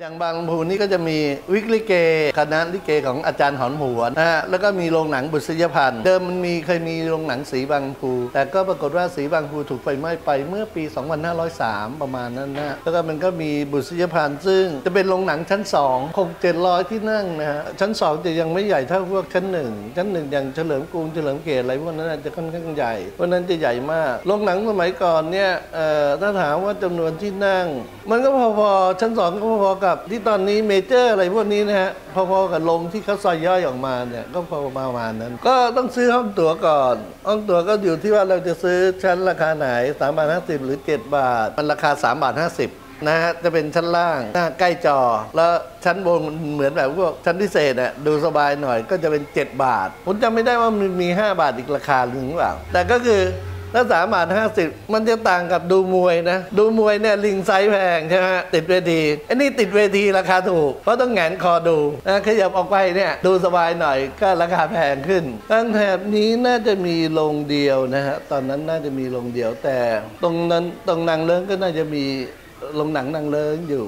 อย่างบางลำพูนี่ก็จะมีวิกลิเกคณะลิเกของอาจารย์หอนหวนนะฮะแล้วก็มีโรงหนังบุษยพันธ์เดิมมันมีเคยมีโรงหนังสีบางพู แต่ก็ปรากฏว่าสีบางพูถูกไฟไหม้ไปเมื่อปี 2503 ประมาณนั้นนะแล้วก็มันก็มีบุษยพันธ์ซึ่งจะเป็นโรงหนังชั้น 2 คง 700 ที่นั่งนะฮะชั้น 2 จะยังไม่ใหญ่เท่าพวกชั้นหนึ่งชั้นหนึ่งอย่างเฉลิมกรุงเฉลิมเกียรติอะไรพวกนั้นจะค่อนข้างใหญ่เพราะนั้นจะใหญ่มากโรงหนังสมัยก่อนเนี่ยเอ่อถ้าถามว่าจำนวนที่นั่ง มันก็พอๆชั้นสองก็พอๆกับที่ตอนนี้เมเจอร์อะไรพวกนี้นะฮะ พอๆกับลงที่เขาซอยย่อยออกมาเนี่ย ก็พอประมาณนั้น ก็ต้องซื้อห้องตั๋วก่อน ห้องตั๋วก็อยู่ที่ว่าเราจะซื้อชั้นราคาไหน3บาท50 หรือ 7 บาท มันราคา3บาท50นะฮะจะเป็นชั้นล่างหน้าใกล้จอ แล้วชั้นบนเหมือนแบบพวกชั้นพิเศษอะดูสบายหน่อยก็จะเป็น 7 บาท ผมจำไม่ได้ว่ามันมี 5 บาทอีกราคาหรือเปล่า แต่ก็คือ ถ้าสามบาทห้าสิบมันจะต่างกับดูมวยนะ ดูมวยเนี่ยลิงไซส์แพงใช่ไหมติดเวทีอันนี้ติดเวทีราคาถูก เพราะต้องแงนคอดูนะขยับออกไปเนี่ยดูสบายหน่อยก็ราคาแพงขึ้นตั้งแถบนี้น่าจะมีโรงเดียวนะฮะตอนนั้นน่าจะมีโรงเดียวแต่ ตรงนั้นตรงนางเลิ้งก็น่าจะมี โรงหนังนางเลิงอยู่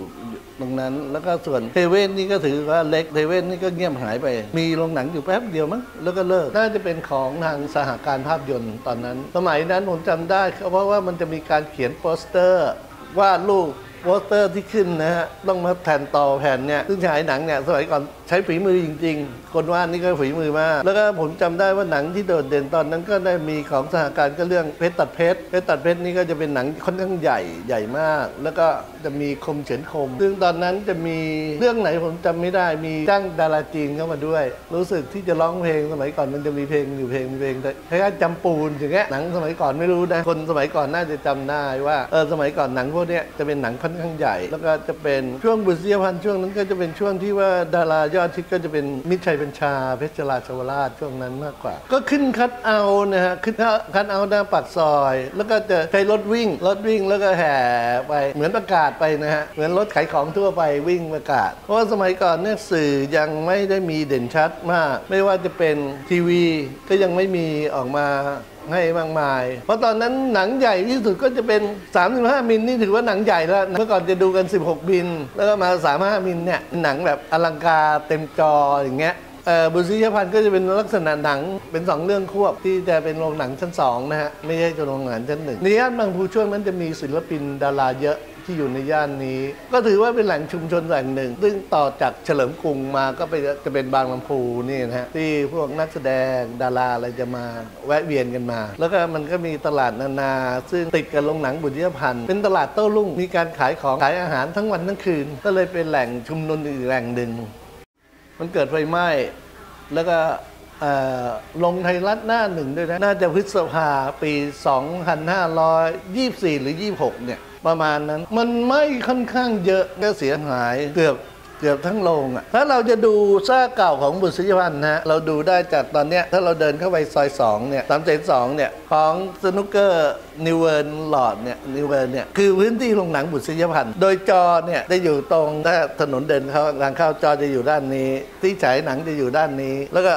ตรงนั้น แล้วก็ส่วนเทเว่นนี่ก็ถือว่าเล็กเทเว่นนี่ก็เงียบหายไป มีโรงหนังอยู่แป๊บเดียวมั้งแล้วก็เลิกน่าจะเป็นของทางสหการภาพยนตร์ตอนนั้น สมัยนั้นผมจำได้เพราะว่ามันจะมีการเขียนโปสเตอร์วาดรูปโปสเตอร์ที่ขึ้นนะฮะต้องมาแผ่นต่อแผ่นเนี่ยซึ่งฉายหนังเนี่ยสมัยก่อน ใช้ฝีมือจริง ๆ คนวาดนี่ก็ฝีมือมาก แล้วก็ผมจำได้ว่าหนังที่โดดเด่นตอนนั้นก็ได้มีของสหการก็เรื่องเพชรตัดเพชรเพชรตัดเพชรนี่ก็จะเป็นหนังค่อนข้างใหญ่ใหญ่มาก แล้วก็จะมีคมเฉือนคม ซึ่งตอนนั้นจะมีเรื่องไหนผมจำไม่ได้มีจ้างดาราจีนเข้ามาด้วย รู้สึกที่จะร้องเพลงสมัยก่อนมันจะมีเพลงอยู่เพลงเพลงคล้ายๆจำปูนอย่างเงี้ยหนังสมัยก่อนไม่รู้นะคนสมัยก่อนน่าจะจำได้ว่าเออสมัยก่อนหนังพวกเนี้ยจะเป็นหนังค่อนข้างใหญ่ แล้วก็จะเป็นช่วงบุษยพันธ์ช่วงนั้นก็จะเป็นช่วงที่ว่าดารายอดชิดก็จะเป็นมิตรชัยบัญชา เพชรราชวราชช่วงนั้นมากกว่า ก็ขึ้นคัดเอานะฮะขึ้นคัดเอาหน้าปากซอย แล้วก็จะใช้รถวิ่ง รถวิ่งแล้วก็แห่ไปเหมือนประกาศไปนะฮะเหมือนรถขายของทั่วไปวิ่งประกาศ เพราะว่าสมัยก่อนเนี่ยสื่อยังไม่ได้มีเด่นชัดมาก ไม่ว่าจะเป็นทีวีก็ยังไม่มีออกมา ให้มากมาย เพราะตอนนั้นหนังใหญ่ที่สุดก็จะเป็น 35 มิลนี่ถือว่าหนังใหญ่แล้ว เมื่อก่อนจะดูกัน 16 มิลแล้วก็มา 35 มิลเนี่ยหนังแบบอลังการเต็มจออย่างเงี้ยบุษยพันธ์ก็จะเป็นลักษณะหนังเป็น 2 เรื่องควบที่จะเป็นโรงหนังชั้น2นะฮะไม่ใช่โรงหนังชั้นหนึ่งในย่านบางพูช่วงนั้นจะมีศิลปินดาราเยอะ ที่อยู่ในย่านนี้ ก็ถือว่าเป็นแหล่งชุมชนแหล่งหนึ่ง ซึ่งต่อจากเฉลิมกรุงมาก็ไปจะเป็นบางลำพูนี่นะฮะที่พวกนักแสดงดาราอะไรจะมาแวะเวียนกันมา แล้วก็มันก็มีตลาดนานา ซึ่งติดกับโรงหนังบุญยพันธ์เป็นตลาดโต้รุ่งมีการขายของขายอาหารทั้งวันทั้งคืน ก็เลยเป็นแหล่งชุมนุมอีกแหล่งหนึ่งมันเกิดไฟไหม้แล้วก็ ลงไทยรัฐหน้าหนึ่งด้วยนะ น่าจะพฤษภาปี 2524 หรือ 26 เนี่ย ประมาณนั้น มันไม้ค่อนข้างเยอะก็เสียหายเกือบเกือบทั้งโรงอะ ถ้าเราจะดูซากเก่าของบุษยพันธ์นะฮะเราดูได้จากตอนเนี้ย ถ้าเราเดินเข้าไปซอย2เนี่ยสามเสองเนี่ย ของสนุกเกอร์นิวเวิร์นหลอดเนี่ยนิวเวิร์นเนี่ย คือพื้นที่โรงหนังบุษยพันธ์โดยจอเนี่ย จะอยู่ตรงถ้าถนนเดินเข้าทางเข้าจอจะอยู่ด้านนี้ ที่ฉายหนังจะอยู่ด้านนี้ แล้วก็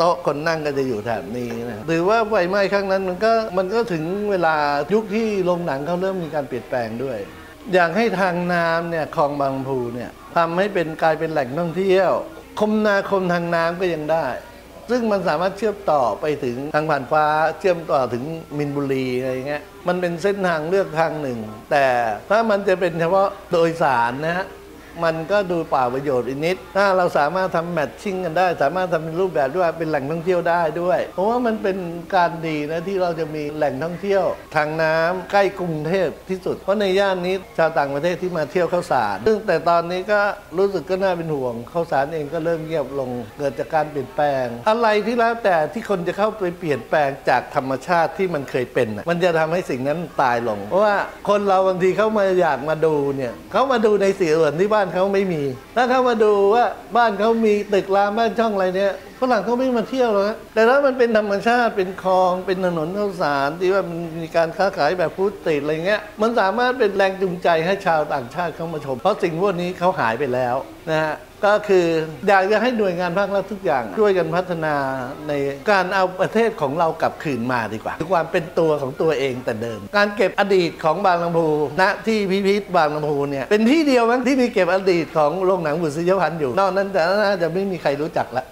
โต๊ะคนนั่งก็จะอยู่แถบนี้นะหรือว่าไฟไหม้ครั้งนั้นมันก็มันก็ถึงเวลายุคที่โรงหนังเขาเริ่มมีการเปลี่ยนแปลงด้วย อยากให้ทางน้ำเนี่ยคลองบางพูเนี่ยทำให้เป็นกลายเป็นแหล่งท่องเที่ยว คมนาคมทางน้ำก็ยังได้ซึ่งมันสามารถเชื่อมต่อไปถึงทางผ่านฟ้าเชื่อมต่อถึงมินบุรีอะไรเงี้ยมันเป็นเส้นทางเลือกทางหนึ่ง แต่ถ้ามันจะเป็นเฉพาะโดยสารนะฮะ มันก็ดูเปล่าประโยชน์อีกนิด ถ้าเราสามารถทำแมทชิ่งกันได้ สามารถทำเป็นรูปแบบด้วยเป็นแหล่งท่องเที่ยวได้ด้วย เพราะว่ามันเป็นการดีนะที่เราจะมีแหล่งท่องเที่ยว ทางน้ำใกล้กรุงเทพที่สุด เพราะในย่านนี้ชาวต่างประเทศที่มาเที่ยวเข้าสาร ซึ่งแต่ตอนนี้ก็รู้สึกก็น่าเป็นห่วงเข้าสารเองก็เริ่มเงียบลงเกิดจากการเปลี่ยนแปลง อะไรที่แล้วแต่ที่คนจะเข้าไปเปลี่ยนแปลงจากธรรมชาติที่มันเคยเป็น มันจะทำให้สิ่งนั้นตายลง เพราะว่าคนเราบางทีเขามาอยากมาดูเนี่ยเขามาดูในสิ่งอื่นที่บ้าน้านเขาไม่มีถ้าเขามาดูว่าบ้านเขามีตึกรามบ้านช่องอะไรเนี่ย ฝรั่งเขาไม่มาเที่ยวหรอกแต่ถ้ามันเป็นธรรมชาติเป็นคลองเป็นถนนข้าวสารที่ว่ามันมีการค้าขายแบบฟู้ดสตรีทอะไรเงี้ยมันสามารถเป็นแรงจูงใจให้ชาวต่างชาติเข้ามาชม เพราะสิ่งพวกนี้เขาหายไปแล้วนะฮะก็คืออยากจะให้หน่วยงานภาครัฐทุกอย่าง ช่วยกันพัฒนาในการเอาประเทศของเรากลับคืนมาดีกว่าคือความเป็นตัวของตัวเองแต่เดิม การเก็บอดีตของบางลำพูณที่พิพิธบางลำพูเนี่ยเป็นที่เดียวมั้งที่มีเก็บอดีตของโรงหนังบุษยพันธ์อยู่ นอกนั้นแต่น่าจะไม่มีใครรู้จักละ